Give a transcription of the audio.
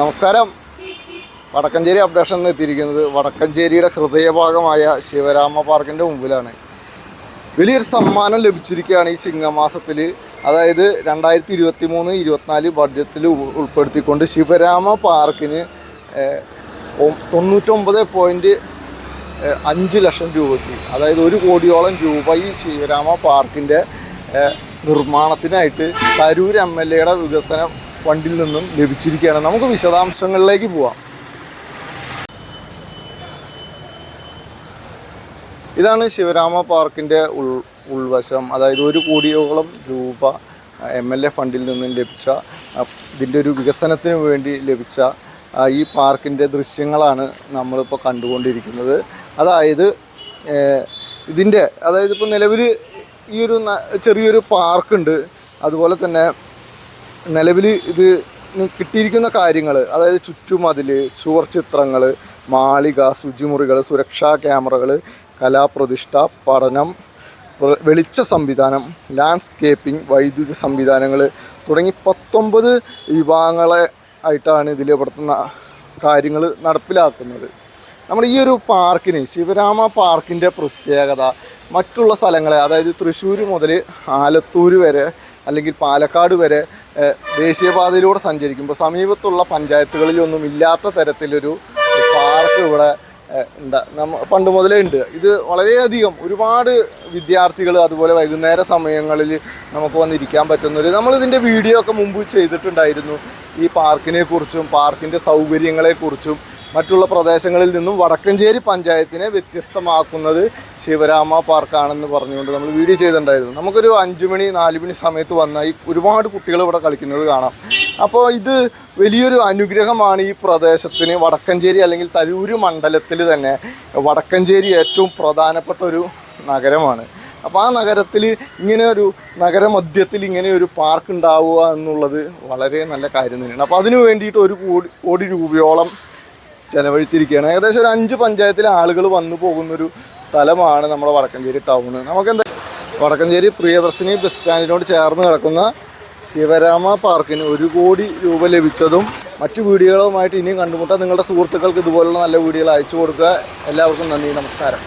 നമസ്കാരം. വടക്കഞ്ചേരി അപ്ഡേഷൻ എന്ന് എത്തിയിരിക്കുന്നത് വടക്കഞ്ചേരിയുടെ ഹൃദയഭാഗമായ ശിവരാമ പാർക്കിന്റെ മുമ്പിലാണ്. വലിയൊരു സമ്മാനം ലഭിച്ചിരിക്കുകയാണ് ഈ ചിങ്ങമാസത്തിൽ അതായത് രണ്ടായിരത്തി ഇരുപത്തി മൂന്ന് ഇരുപത്തിനാല് ബഡ്ജറ്റിൽ ഉൾപ്പെടുത്തിക്കൊണ്ട് ശിവരാമ പാർക്കിന് തൊണ്ണൂറ്റൊമ്പത് പോയിന്റ് അഞ്ച് ലക്ഷം രൂപയ്ക്ക് അതായത് ഒരു കോടിയോളം രൂപ ഈ ശിവരാമ പാർക്കിന്റെ നിർമ്മാണത്തിനായിട്ട് തരൂർ എം എൽ എയുടെ വികസന ഫണ്ടിൽ നിന്നും ലഭിച്ചിരിക്കുകയാണ്. നമുക്ക് വിശദാംശങ്ങളിലേക്ക് പോവാം. ഇതാണ് ശിവരാമ പാർക്കിന്റെ ഉൾ ഉൾവശം. അതായത് ഒരു കോടിയോളം രൂപ എം എൽ എ ഫണ്ടിൽ നിന്നും ലഭിച്ച ഇതിന്റെ ഒരു വികസനത്തിന് വേണ്ടി ലഭിച്ച ഈ പാർക്കിന്റെ ദൃശ്യങ്ങളാണ് നമ്മളിപ്പോൾ കണ്ടുകൊണ്ടിരിക്കുന്നത്. അതായത് ഇതിന്റെ അതായത് ഇപ്പോൾ നിലവിൽ ഈ ഒരു ചെറിയൊരു പാർക്കുണ്ട്. അതുപോലെ തന്നെ നിലവിൽ ഇത് കിട്ടിയിരിക്കുന്ന കാര്യങ്ങൾ അതായത് ചുറ്റുമതിൽ ചുവർ ചിത്രങ്ങൾ മാളിക ശുചിമുറികൾ സുരക്ഷാ ക്യാമറകൾ കലാപ്രതിഷ്ഠ പഠനം വെളിച്ച സംവിധാനം ലാൻഡ്സ്കേപ്പിംഗ് വൈദ്യുതി സംവിധാനങ്ങൾ തുടങ്ങി പത്തൊമ്പത് വിഭാഗങ്ങളെ ആയിട്ടാണ് ഇതിൽ ഇവിടുത്തെ കാര്യങ്ങൾ നടപ്പിലാക്കുന്നത്. നമ്മൾ ഈ ഒരു പാർക്കിന് ശിവരാമ പാർക്കിന്റെ പ്രത്യേകത മറ്റുള്ള സ്ഥലങ്ങളെ അതായത് തൃശ്ശൂർ മുതൽ ആലത്തൂർ വരെ അല്ലെങ്കിൽ പാലക്കാട് വരെ ദേശീയപാതയിലൂടെ സഞ്ചരിക്കുമ്പോൾ സമീപത്തുള്ള പഞ്ചായത്തുകളിലൊന്നും ഇല്ലാത്ത തരത്തിലൊരു പാർക്ക് ഇവിടെ പണ്ട് മുതലേ ഉണ്ട്. ഇത് വളരെയധികം ഒരുപാട് വിദ്യാർത്ഥികൾ അതുപോലെ വൈകുന്നേര സമയങ്ങളിൽ നമുക്ക് വന്നിരിക്കാൻ പറ്റുന്നൊരു നമ്മളിതിന്റെ വീഡിയോ ഒക്കെ മുമ്പ് ചെയ്തിട്ടുണ്ടായിരുന്നു. ഈ പാർക്കിനെ കുറിച്ചും പാർക്കിന്റെ സൗകര്യങ്ങളെക്കുറിച്ചും മറ്റുള്ള പ്രദേശങ്ങളിൽ നിന്നും വടക്കഞ്ചേരി പഞ്ചായത്തിനെ വ്യത്യസ്തമാക്കുന്നത് ശിവരാമ പാർക്കാണെന്ന് പറഞ്ഞുകൊണ്ട് നമ്മൾ വീഡിയോ ചെയ്തിട്ടുണ്ടായിരുന്നു. നമുക്കൊരു അഞ്ച് മണി നാല് മണി സമയത്ത് വന്നാൽ ഈ ഒരുപാട് കുട്ടികൾ ഇവിടെ കളിക്കുന്നത് കാണാം. അപ്പോൾ ഇത് വലിയൊരു അനുഗ്രഹമാണ് ഈ പ്രദേശത്തിന്. വടക്കഞ്ചേരി അല്ലെങ്കിൽ തരൂര് മണ്ഡലത്തിൽ തന്നെ വടക്കഞ്ചേരി ഏറ്റവും പ്രധാനപ്പെട്ട ഒരു നഗരമാണ്. അപ്പോൾ ആ നഗരത്തിൽ ഇങ്ങനെ ഒരു നഗരമധ്യത്തിൽ ഇങ്ങനെ ഒരു പാർക്ക് ഉണ്ടാവുക എന്നുള്ളത് വളരെ നല്ല കാര്യം തന്നെയാണ്. അപ്പോൾ അതിനു വേണ്ടിയിട്ട് ഒരു കോടി കോടി രൂപയോളം ചെലവഴിച്ചിരിക്കുകയാണ്. ഏകദേശം ഒരു അഞ്ച് പഞ്ചായത്തിലെ ആളുകൾ വന്നു പോകുന്നൊരു സ്ഥലമാണ് നമ്മുടെ വടക്കഞ്ചേരി ടൗണ്. നമുക്കെന്താ വടക്കഞ്ചേരി പ്രിയദർശിനി ബസ് സ്റ്റാൻഡിനോട് ചേർന്ന് കിടക്കുന്ന ശിവരാമ പാർക്കിന് ഒരു കോടി രൂപ ലഭിച്ചതും മറ്റു വീഡിയോകളുമായിട്ട് ഇനിയും കണ്ടുമുട്ടാം. നിങ്ങളുടെ സുഹൃത്തുക്കൾക്ക് ഇതുപോലുള്ള നല്ല വീഡിയോകൾ അയച്ചു കൊടുക്കുക. എല്ലാവർക്കും നന്ദി. നമസ്കാരം.